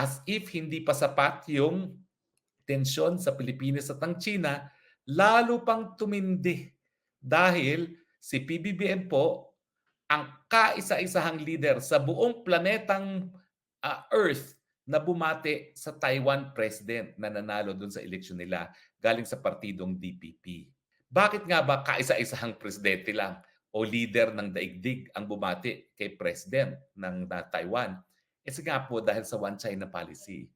as if hindi pa sapat yung tensyon sa Pilipinas at ang China, lalo pang tumindi dahil si PBBM po ang kaisa-isahang leader sa buong planetang ah, Earth na bumati sa Taiwan president na nanalo doon sa eleksyon nila galing sa partidong DPP. Bakit nga ba kaisa-isahang presidente lang o leader ng daigdig ang bumati kay president ng na Taiwan? Kasi nga po dahil sa One China policy.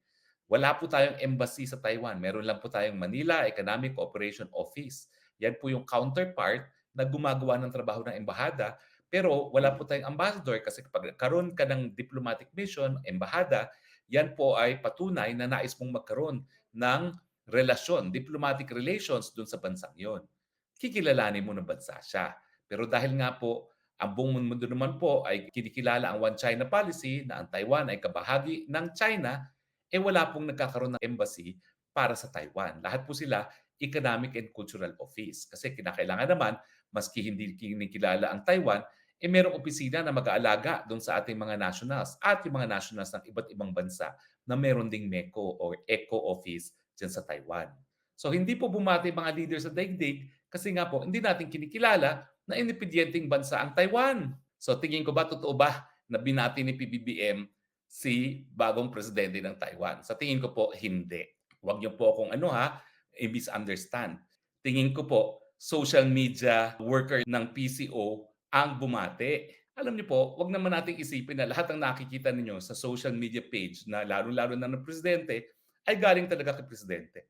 Wala po tayong embassy sa Taiwan. Meron lang po tayong Manila Economic Cooperation Office. Yan po yung counterpart na gumagawa ng trabaho ng embahada. Pero wala po tayong ambassador kasi kapag karon ka ng diplomatic mission, embahada, yan po ay patunay na nais mong magkaroon ng relasyon, diplomatic relations dun sa bansang yon. Kikilalanin mo ng bansa siya. Pero dahil nga po, ang buong mundo naman po ay kinikilala ang One China policy na ang Taiwan ay kabahagi ng China, eh wala pong nagkakaroon ng embassy para sa Taiwan. Lahat po sila Economic and Cultural Office. Kasi kinakailangan naman, maski hindi kinikilala ang Taiwan, eh merong opisina na mag-aalaga doon sa ating mga nationals at yung mga nationals ng iba't ibang bansa na meron ding MECO or ECO office dyan sa Taiwan. So hindi po bumati mga leaders sa daigdig kasi nga po hindi natin kinikilala na independyenteng bansa ang Taiwan. So tingin ko ba totoo ba na binati ni PBBM si bagong presidente ng Taiwan? Sa tingin ko po hindi. Huwag niyo po akong ano ha, i-misunderstand. Tingin ko po social media worker ng PCO ang bumati. Alam niyo po, wag naman nating isipin na lahat ng nakikita ninyo sa social media page na lalo-lalo na ng presidente ay galing talaga kay presidente.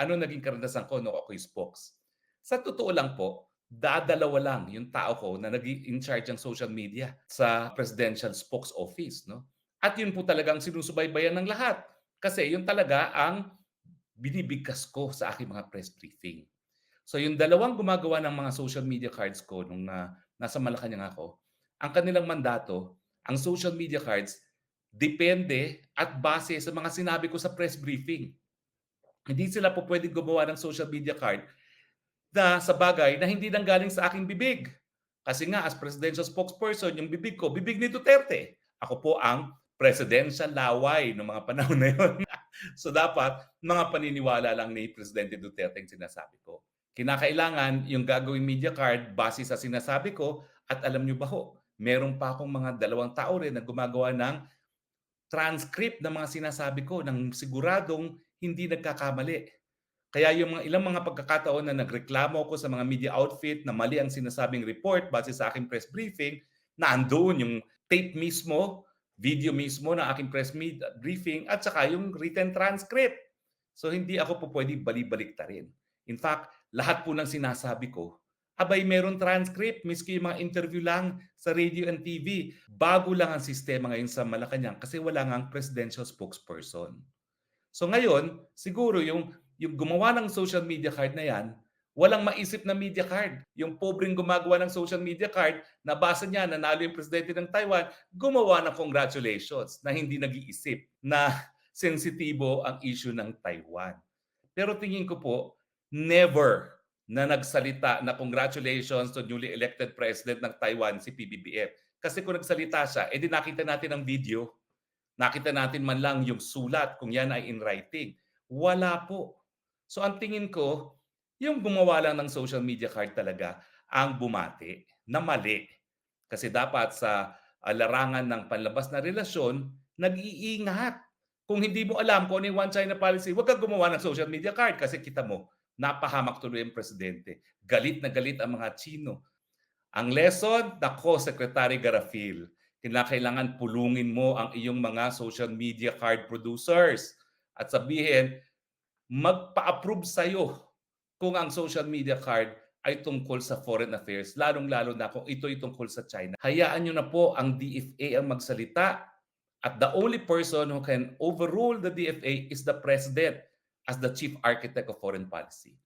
Ano naging karanasan ko nung ako'y spokes? Sa totoo lang po, dadalawa lang yung tao ko na nag in charge ng social media sa presidential spokes office. No? At yun po talagang sinusubaybayan ng lahat. Kasi yun talaga ang binibigkas ko sa aking mga press briefing. So yung dalawang gumagawa ng mga social media cards ko nung uh, nasa Malacanang ako, ang kanilang mandato, ang social media cards, depende at base sa mga sinabi ko sa press briefing. Hindi sila po pwedeng gumawa ng social media card na sa bagay na hindi nang galing sa aking bibig. Kasi nga, as presidential spokesperson, yung bibig ko, bibig ni Duterte. Ako po ang presidential laway ng mga panahon na yun. so dapat, mga paniniwala lang ni Presidente Duterte ang sinasabi ko. Kinakailangan yung gagawing media card base sa sinasabi ko at alam nyo ba ho, meron pa akong mga dalawang tao rin na gumagawa ng transcript ng mga sinasabi ko ng siguradong hindi nagkakamali. Kaya yung mga ilang mga pagkakataon na nagreklamo ako sa mga media outfit na mali ang sinasabing report base sa aking press briefing, nandoon yung tape mismo, video mismo ng aking press media briefing at saka yung written transcript. So hindi ako po pwedeng bali-balik ta rin. In fact, lahat po ng sinasabi ko, abay meron transcript, miski yung mga interview lang sa radio and TV. Bago lang ang sistema ngayon sa Malacanang kasi wala nga presidential spokesperson. So ngayon, siguro yung, yung gumawa ng social media card na yan, walang maisip na media card. Yung pobreng gumagawa ng social media card, nabasa niya, nanalo yung presidente ng Taiwan, gumawa ng congratulations na hindi nag-iisip na sensitibo ang issue ng Taiwan. Pero tingin ko po, never na nagsalita na congratulations to newly elected president ng Taiwan si PBBM. Kasi kung nagsalita siya, edi nakita natin ang video. Nakita natin man lang yung sulat kung yan ay in writing. Wala po. So ang tingin ko, yung gumawa lang ng social media card talaga ang bumati na mali. Kasi dapat sa uh, larangan ng panlabas na relasyon, nag-iingat. Kung hindi mo alam kung ano yung One China policy, huwag kang gumawa ng social media card kasi kita mo, napahamak tuloy ang presidente. Galit na galit ang mga Chino. Ang lesson, nako, Secretary Garafil, kinakailangan pulungin mo ang iyong mga social media card producers at sabihin, magpa-approve sa'yo kung ang social media card ay tungkol sa foreign affairs, lalong-lalo na kung ito'y tungkol sa China. Hayaan nyo na po ang DFA ang magsalita at the only person who can overrule the DFA is the President as the chief architect of foreign policy.